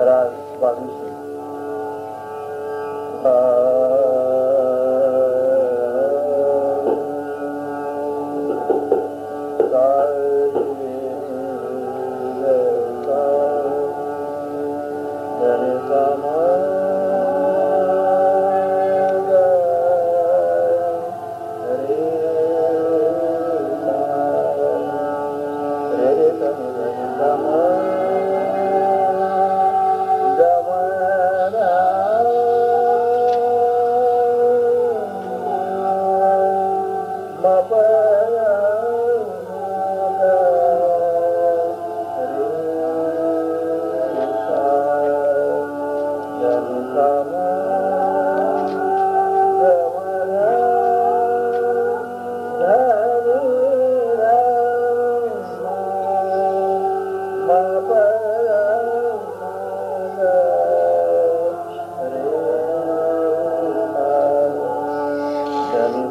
atrás, barulhos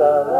da.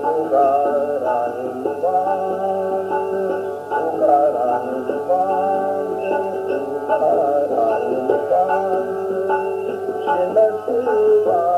Shiva Shiva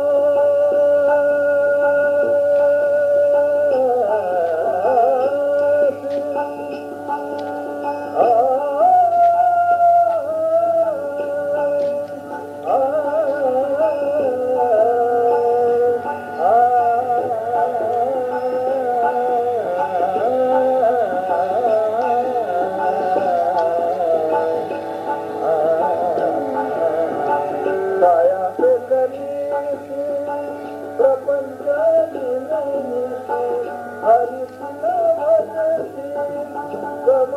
पप हरि सुभाणे गम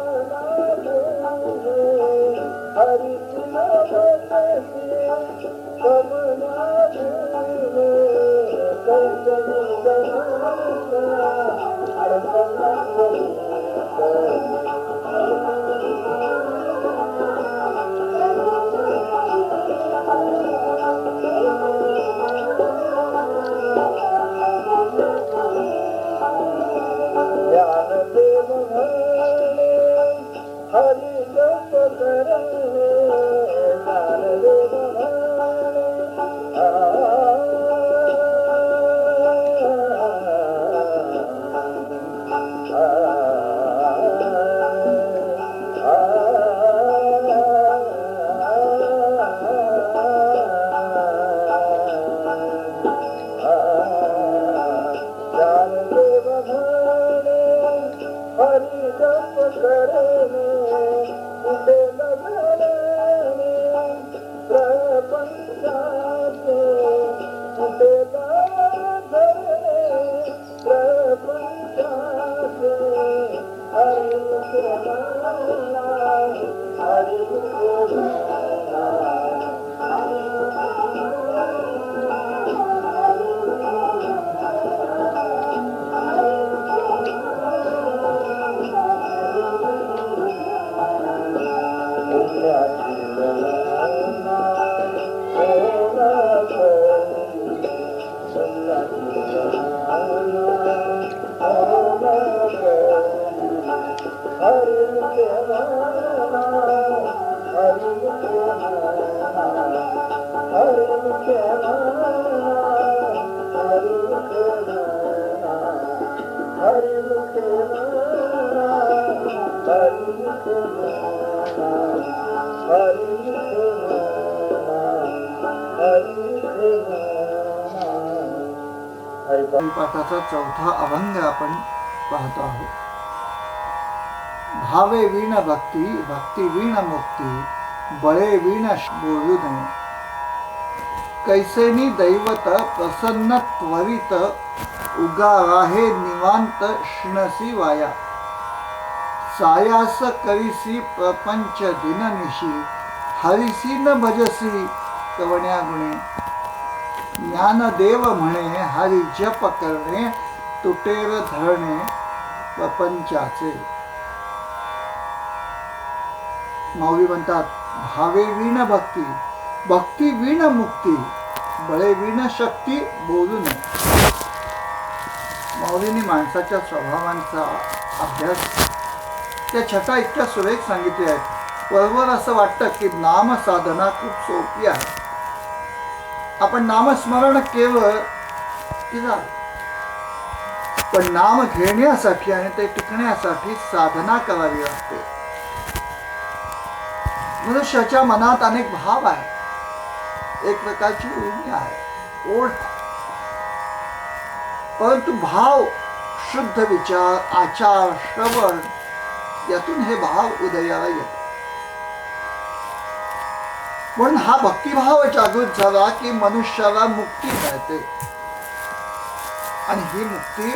जप पाठाचा चौथा अभंग आपण पाहतो आहोत. भावे वीण भक्ती भक्ती वीण मुक्ती बळे वीण बोलू नये। कैसेनी दैवत प्रसन्न त्वरित उगा राहे निवांत शिणसी वाया। सायास करिसी प्रपंच दिननिशी हरिसी न भजसी कवण्या गुणे। ज्ञानदेव म्हणे हरि जप करणे तुटेर धरणे प्रपंचाचे। माऊली म्हणतात भावे वीण भक्ती भक्ती वीण मुक्ती बळे वीण शक्ती बोलू नये. माऊलीने माणसाच्या स्वभावांचा अभ्यास त्या छटा इतक्या सुरेख सांगितल्या आहेत. वरवर असं वाटतं की नाम साधना खूप सोपी आहे. आपण नामस्मरण केवळ की झालं पण नाम घेण्यासाठी आणि ते टिकण्यासाठी साधना करावी लागते. मनुष्याच्या मनात अनेक भाव आहे एक प्रकारची उर्मी आहे. ओढ परंतु भाव शुद्ध विचार आचार श्रवण यातून हे भाव उदयाला येतात म्हणून हा भक्तिभाव जागृत झाला की मनुष्याला मुक्ती मिळते. आणि ही मुक्ती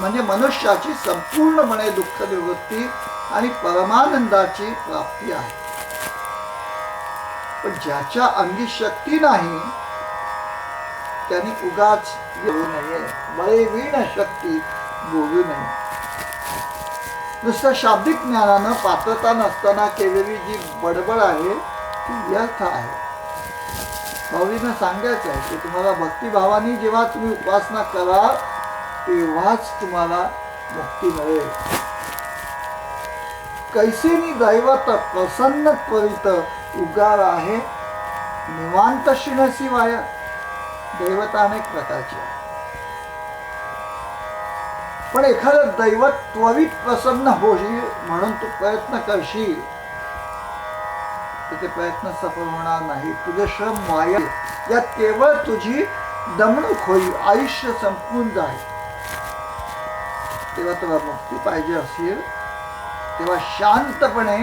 म्हणजे मनुष्याची संपूर्णपणे दुःख निवृत्ती आणि परमानंदाची प्राप्ती आहे. पण ज्याच्या अंगी शक्ती नाही त्यांनी उगाच येऊ नये. बळे वीण शक्ती बोलू नये. नुसतं शाब्दिक ज्ञानानं पात्रता नसताना केलेली जी बडबड आहे ती व्यर्थ आहे. भाऊजींना सांगायचं आहे की तुम्हाला भक्तिभावाने जेव्हा तुम्ही उपासना कराल तेव्हाच तुम्हाला मुक्ती मिळेल. कैसेनी दैवत प्रसन्न त्वरित उगार आहे निवांत शिणसी वाया दैवता अनेक प्रकारची आहे पण एखादं दैवत त्वरित प्रसन्न होईल म्हणून तू प्रयत्न करशील. तर ते प्रयत्न सफल होणार नाही. तुझे श्रम वाया यात केवळ तुझी दमणूक होईल. आयुष्य संपून जाईल. तेव्हा तुला मुक्ती पाहिजे असेल तेव्हा शांतपणे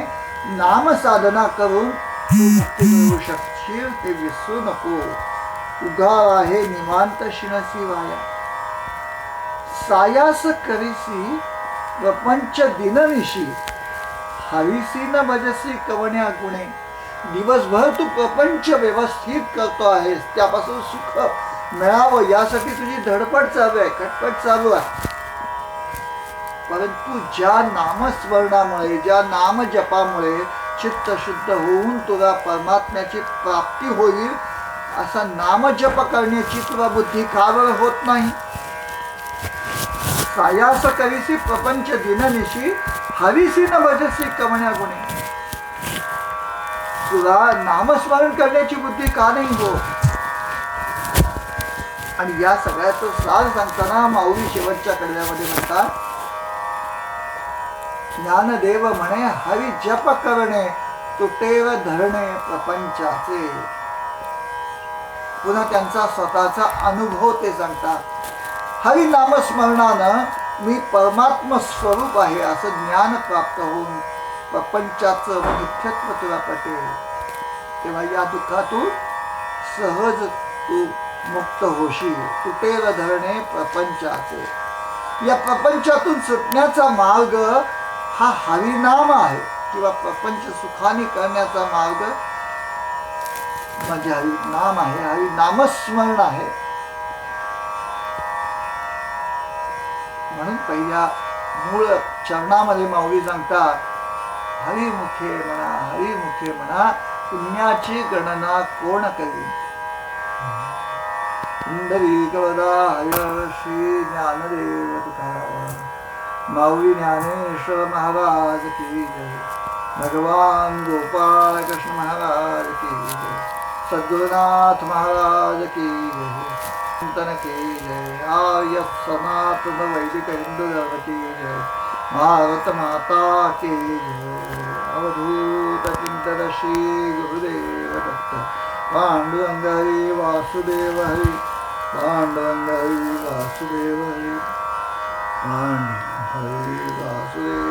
नामसाधना करून तू मुक्ती मिळवू शकशील ते विसरू नको. उगा आहे निवांत शिणसी वाया सायास करीसी प्रपंच दिननिशी हवीसी न बजसी कवण्या गुणे. दिवसभर तू प्रपंच व्यवस्थित करतो आहेस त्यापासून सुख मिळावं यासाठी तुझी धडपड चालू आहे खटपट चालू आहे. परंतु ज्या नामस्मरणामुळे ज्या नामजपामुळे चित्त शुद्ध होऊन तुला परमात्म्याची प्राप्ती होईल असा नामजप करण्याची तुला बुद्धी का होत नाही? सायास करीसी प्रपंच दिननिशी हरिसी न भजसी कमण्या गुणे. तुला नामस्मरण करण्याची बुद्धी का नाही हो? आणि या सगळ्याचं सार सांगताना माऊली शेवटच्या कडव्यामध्ये म्हणतात ज्ञानदेव म्हणे हरी जप करणे तुटेव धरणे प्रपंचाचे. पुन्हा त्यांचा स्वतःचा अनुभव ते सांगतात. हवी नामस्मरणानं मी परमात्म स्वरूप आहे असं ज्ञान प्राप्त होऊन प्रपंचाचं मुख्यत्व तुला पटेल. तेव्हा या दुःखातून सहज तू मुक्त होशील. तुटेल धरणे प्रपंचाचे. या प्रपंचातून सुटण्याचा मार्ग हा हरिनाम आहे किंवा प्रपंच सुखाने करण्याचा मार्ग म्हणजे हरिनाम आहे हरिनामस्मरण आहे. म्हणून पहिल्या मूळ चरणामध्ये माऊली सांगतात हरिमुखे म्हणा हरिमुखे म्हणा पुण्याची गणना कोण करी पुंडरीकवदा हरिहर श्री ज्ञानदेव तुकाराम माऊली ज्ञानेश्वर महाराज की जय भगवान गोपाळ कृष्ण महाराज की जय सद्गुरुनाथ महाराज की जय चिंतन की जय आर्य सनातन वैदिक हिंदू धर्म की जय भारत माता की जय अवधूत चिंतन श्री गुरुदेव दत्त पांडुरंग हरी वासुदेव हरी पांडुरंग हरी वासुदेव हरी पांडुरंग ハレルヤ